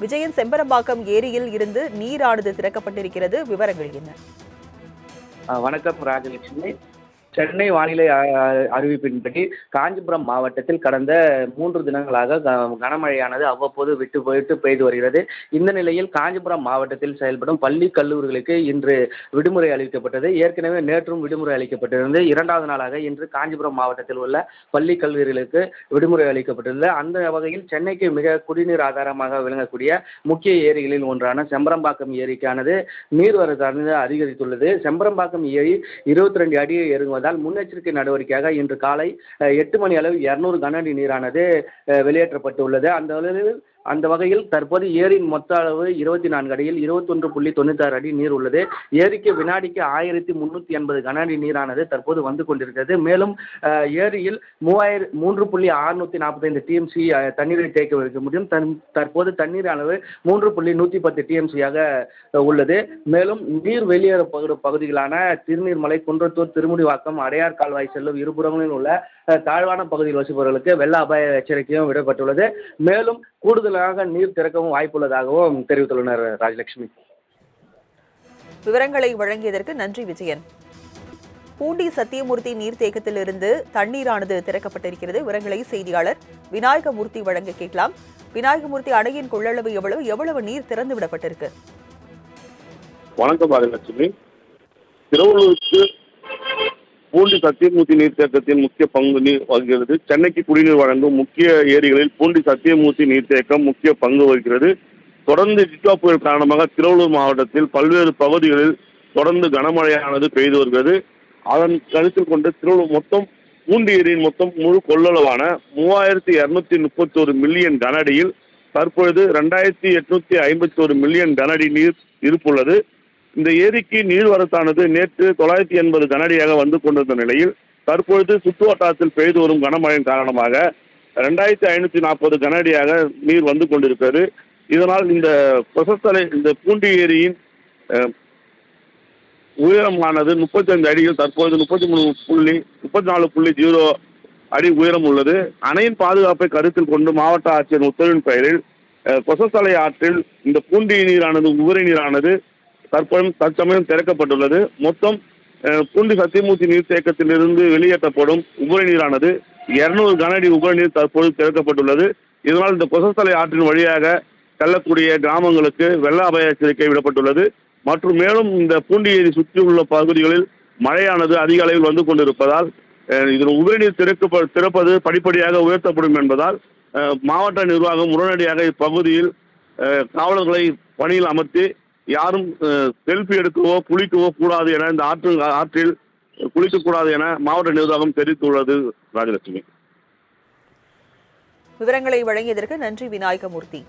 விஜயன் செம்பரம்பாக்கம் ஏரியில் இருந்து நீரானது திறக்கப்பட்டிருக்கிறது. விவரங்கள் என்ன? வணக்கம் ராஜலட்சுமி. சென்னை வானிலை அறிவிப்பின்படி காஞ்சிபுரம் மாவட்டத்தில் கடந்த மூன்று தினங்களாக க- கனமழையானது அவ்வப்போது விட்டு போயிட்டு பெய்து வருகிறது. இந்த நிலையில் காஞ்சிபுரம் மாவட்டத்தில் செயல்படும் பள்ளி கல்லூரிகளுக்கு இன்று விடுமுறை அளிக்கப்பட்டது. ஏற்கனவே நேற்றும் விடுமுறை அளிக்கப்பட்டிருந்தது. இரண்டாவது நாளாக இன்று காஞ்சிபுரம் மாவட்டத்தில் உள்ள பள்ளி கல்லூரிகளுக்கு விடுமுறை அளிக்கப்பட்டுள்ளது. அந்த வகையில் சென்னைக்கு மிக குடிநீர் ஆதாரமாக விளங்கக்கூடிய முக்கிய ஏரிகளில் ஒன்றான செம்பரம்பாக்கம் ஏரிக்கானது நீர்வரத்தானது அதிகரித்துள்ளது. செம்பரம்பாக்கம் ஏரி இருபத்தி ரெண்டு அடி இறங்குவதால் முன்னெச்சரிக்கை நடவடிக்கையாக இன்று காலை எட்டு மணி அளவு இரநூறு கனஅடி நீரானது வெளியேற்றப்பட்டுள்ளது. அந்த அளவில் அந்த வகையில் தற்போது ஏரியின் மொத்த அளவு இருபத்தி நான்கு அடியில் இருபத்தொன்று புள்ளி தொண்ணூத்தாறு அடி நீர் உள்ளது. ஏரிக்கு வினாடிக்கு ஆயிரத்தி முன்னூற்றி எண்பது கன அடி நீரானது தற்போது வந்து கொண்டிருக்கிறது. மேலும் ஏரியில் மூவாயிர மூன்று புள்ளி அறுநூத்தி நாற்பத்தைந்து டிஎம்சி தண்ணீரை தேக்க வைக்க முடியும். தன் தற்போது தண்ணீர் அளவு மூன்று புள்ளி நூற்றி பத்து டிஎம்சியாக உள்ளது. மேலும் நீர் வெளியேற பகுதி பகுதிகளான திருநீர்மலை குன்றத்தூர் திருமுடிவாக்கம் அடையார் கால்வாய் செல்லும் இருபுறங்களில் உள்ள தாழ்வான பகுதியில் வசிப்பவர்களுக்கு வெள்ள அபாய எச்சரிக்கையும் விடப்பட்டுள்ளது. மேலும் கூடுதல் கூடுதலாக நீர் திறக்கவும் வாய்ப்புள்ளதாகவும் தெரிவித்துள்ளனர் ராஜலட்சுமி. விவரங்களை வழங்கியதற்கு நன்றி விஜயன். பூண்டி சத்தியமூர்த்தி நீர்த்தேக்கத்திலிருந்து தண்ணீரானது திறக்கப்பட்டிருக்கிறது. விவரங்களை செய்தியாளர் விநாயகமூர்த்தி வழங்க கேட்கலாம். விநாயகமூர்த்தி அணையின் கொள்ளளவு எவ்வளவு? எவ்வளவு நீர் திறந்து விடப்பட்டிருக்கு வணக்கம் ராஜலட்சுமி. திருவள்ளூருக்கு பூண்டி சத்தியமூர்த்தி நீர்த்தேக்கத்தின் முக்கிய பங்கு நீர் வகிக்கிறது. சென்னைக்கு குடிநீர் வழங்கும் முக்கிய ஏரிகளில் பூண்டி சத்தியமூர்த்தி நீர்த்தேக்கம் முக்கிய பங்கு வகிக்கிறது. தொடர்ந்து டிட்வா புயல் காரணமாக திருவள்ளூர் மாவட்டத்தில் பல்வேறு பகுதிகளில் தொடர்ந்து கனமழையானது பெய்து வருகிறது. அதன் கருத்தில் கொண்டு திருவள்ளூர் மொத்தம் பூண்டி ஏரியின் மொத்தம் முழு கொள்ளளவான மூவாயிரத்தி இரநூத்தி முப்பத்தோரு மில்லியன் கனஅடியில் தற்பொழுது ரெண்டாயிரத்தி எட்நூத்தி ஐம்பத்தோரு மில்லியன் கனஅடி நீர் இருப்புள்ளது. இந்த ஏரிக்கு நீர்வரத்தானது நேற்று தொள்ளாயிரத்தி எண்பது கனடியாக வந்து கொண்டிருந்த நிலையில் தற்பொழுது சுற்று வட்டாரத்தில் பெய்து வரும் கனமழையின் காரணமாக ரெண்டாயிரத்தி ஐநூற்றி நாற்பது கனடியாக நீர் வந்து கொண்டிருக்கிறது. இதனால் இந்த கொசத்தலை இந்த பூண்டி ஏரியின் உயரமானது முப்பத்தைந்து அடியில் தற்போது முப்பத்தி மூணு புள்ளி முப்பத்தி நாலு புள்ளி ஜீரோ அடி உயரம் உள்ளது. அணையின் பாதுகாப்பை கருத்தில் கொண்டு மாவட்ட ஆட்சியர் உத்தரவின் பெயரில் அஹ், கொசத்தலை ஆற்றில் இந்த பூண்டி நீரானது உபரி நீரானது தற்போது தற்சமயம் திறக்கப்பட்டுள்ளது. மொத்தம் பூண்டி சத்தியமூர்த்தி நீர்த்தேக்கத்திலிருந்து வெளியேற்றப்படும் உபரி நீரானது இருநூறு கனஅடி உபரி நீர் தற்போது திறக்கப்பட்டுள்ளது. இதனால் இந்த கொசத்தலை ஆற்றின் வழியாக செல்லக்கூடிய கிராமங்களுக்கு வெள்ள அபாய எச்சரிக்கை விடப்பட்டுள்ளது. மற்றும் மேலும் இந்த பூண்டி ஏரி சுற்றியுள்ள பகுதிகளில் மழையானது அதிக அளவில் வந்து கொண்டிருப்பதால் அஹ், இதன் உபரிநீர் திறக்க திறப்பது படிப்படியாக உயர்த்தப்படும் என்பதால் மாவட்ட நிர்வாகம் உடனடியாக இப்பகுதியில் காவலர்களை பணியில் அமர்த்தி யாரும் அஹ், செல்ஃபி எடுக்கவோ குளிக்கவோ கூடாது என இந்த ஆற்று ஆற்றில் குளிக்கக்கூடாது என மாவட்ட நிர்வாகம் தெரிவித்துள்ளது ராஜலட்சுமி. விவரங்களை வழங்கியதற்கு நன்றி விநாயகமூர்த்தி.